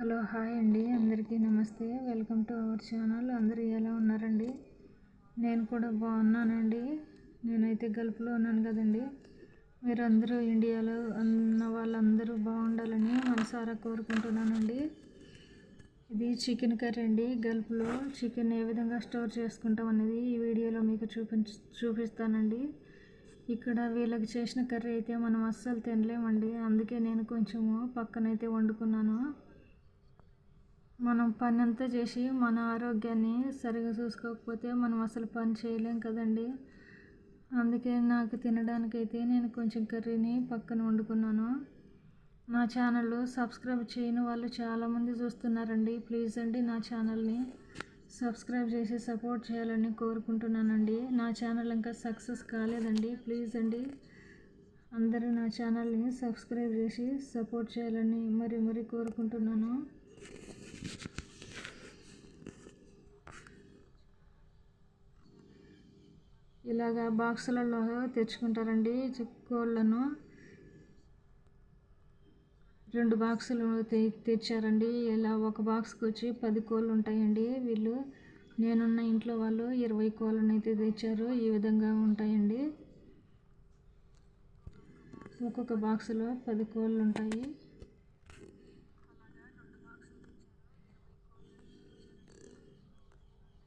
Hello hi అండి. అందరికీ నమస్తే. Welcome to our channel. అందరూ ఎలా ఉన్నారండి? నేను కూడా బాగున్నానండి. నేనైతే గల్ఫ్లో ఉన్నాను కదండి. మీరందరూ ఇండియాలో ఉన్న వాళ్ళందరూ బాగుండాలని మనసారా కోరుకుంటున్నానండి. ఇది చికెన్ కర్రీ అండి. గల్ఫ్లో చికెన్ ఏ విధంగా స్టోర్ చేసుకుంటాం అనేది ఈ వీడియోలో మీకు చూపించ చూపిస్తానండి. ఇక్కడ వీళ్ళకి చేసిన కర్రీ అయితే మనం అస్సలు తినలేమండి. అందుకే నేను కొంచెము పక్కనైతే వండుకున్నాను. మనం పని అంతా చేసి మన ఆరోగ్యాన్ని సరిగా చూసుకోకపోతే మనం అసలు పని చేయలేం కదండి. అందుకే నాకు తినడానికైతే నేను కొంచెం కర్రీని పక్కన వండుకున్నాను. నా ఛానల్ సబ్స్క్రైబ్ చేయని వాళ్ళు చాలామంది చూస్తున్నారండి. ప్లీజ్ అండి నా ఛానల్ని సబ్స్క్రైబ్ చేసి సపోర్ట్ చేయాలని కోరుకుంటున్నానండి. నా ఛానల్ ఇంకా సక్సెస్ కాలేదండి. ప్లీజ్ అండి అందరూ నా ఛానల్ని సబ్స్క్రైబ్ చేసి సపోర్ట్ చేయాలని మరి మరి కోరుకుంటున్నాను. ఇలాగా బాక్సులలో తెచ్చుకుంటారండి కోళ్ళను రెండు బాక్సులు తె తెచ్చారండి. ఇలా ఒక బాక్స్కి వచ్చి పది కోళ్ళు ఉంటాయండి వీళ్ళు. నేనున్న ఇంట్లో వాళ్ళు ఇరవై కోళ్ళను అయితే తెచ్చారు. ఈ విధంగా ఉంటాయండి. ఒక్కొక్క బాక్సులో పది కోళ్ళు ఉంటాయి.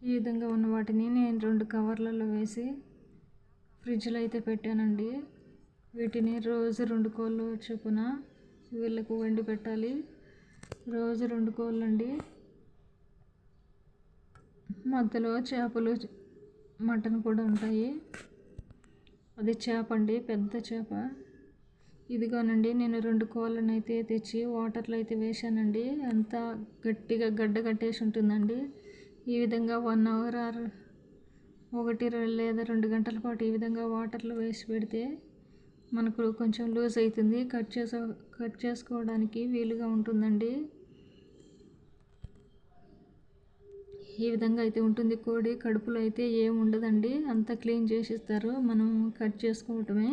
ఈ విధంగా ఉన్న వాటిని నేను రెండు కవర్లలో వేసి ఫ్రిడ్జ్లో అయితే పెట్టానండి. వీటిని రోజు రెండు కోళ్ళు చొప్పున వీళ్ళకు వండి పెట్టాలి. రోజు రెండు కోళ్ళు అండి మధ్యలో చేపలు మటన్ కూడా ఉంటాయి. అది చేప అండి పెద్ద చేప. ఇదిగోనండి నేను రెండు కోళ్ళను అయితే తెచ్చి వాటర్లో అయితే వేసానండి అంతా గట్టిగా గడ్డ కట్టేసి ఉంటుందండి. ఈ విధంగా వన్ అవర్ ఆర్ ఒకటి లేదా రెండు గంటల పాటు ఈ విధంగా వాటర్లో వేసి పెడితే మనకు కొంచెం లూజ్ అవుతుంది కట్ చేసే కట్ చేసుకోవడానికి వీలుగా ఉంటుందండి. ఈ విధంగా అయితే ఉంటుంది. కోడి కడుపులో అయితే ఏం ఉండదండి. అంతా క్లీన్ చేసిస్తారు మనం కట్ చేసుకోవటమే.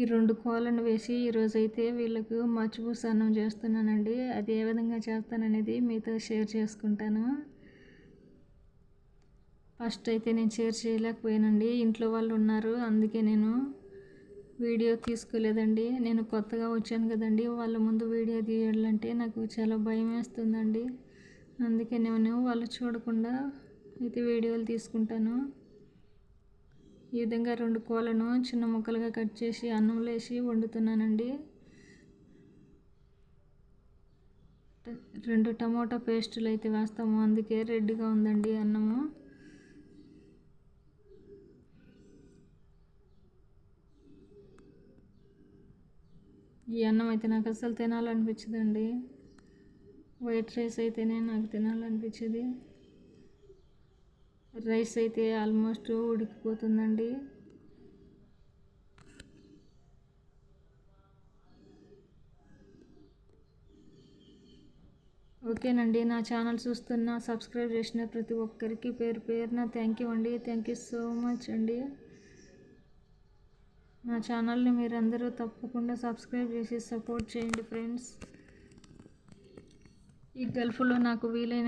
ఈ రెండు కోళ్ళను వేసి ఈరోజైతే వీళ్ళకు మచ్చిపూస అన్నం చేస్తున్నానండి. అది ఏ విధంగా చేస్తాననేది మీతో షేర్ చేసుకుంటాను. ఫస్ట్ అయితే నేను షేర్ చేయలేకపోయానండి. ఇంట్లో వాళ్ళు ఉన్నారు అందుకే నేను వీడియో తీసుకోలేదండి. నేను కొత్తగా వచ్చాను కదండి వాళ్ళ ముందు వీడియో తీయాలంటే నాకు చాలా భయం వేస్తుందండి. అందుకే నేను వాళ్ళు చూడకుండా అయితే వీడియోలు తీసుకుంటాను. ఈ విధంగా రెండు కోళ్ళను చిన్న ముక్కలుగా కట్ చేసి అన్నంలో వేసి వండుతున్నానండి. రెండు టమోటా పేస్టులు అయితే వేస్తాము. అందుకే రెడ్గా ఉందండి అన్నము. ఈ అన్నం అయితే నాకు అసలు తినాలనిపించదండి. వైట్ రైస్ అయితేనే నాకు తినాలనిపించేది. రైస్ అయితే ఆల్మోస్ట్ ఉడికిపోతుందండి. ఓకేనండి నా ఛానల్ చూస్తున్న సబ్స్క్రైబ్ చేసిన ప్రతి ఒక్కరికి పేరు పేరున థ్యాంక్ యూ అండి. థ్యాంక్ యూ సో మచ్ అండి. నా ఛానల్ని మీరందరూ తప్పకుండా సబ్స్క్రైబ్ చేసి సపోర్ట్ చేయండి ఫ్రెండ్స్. ఈ గల్ఫ్లో నాకు వీలైన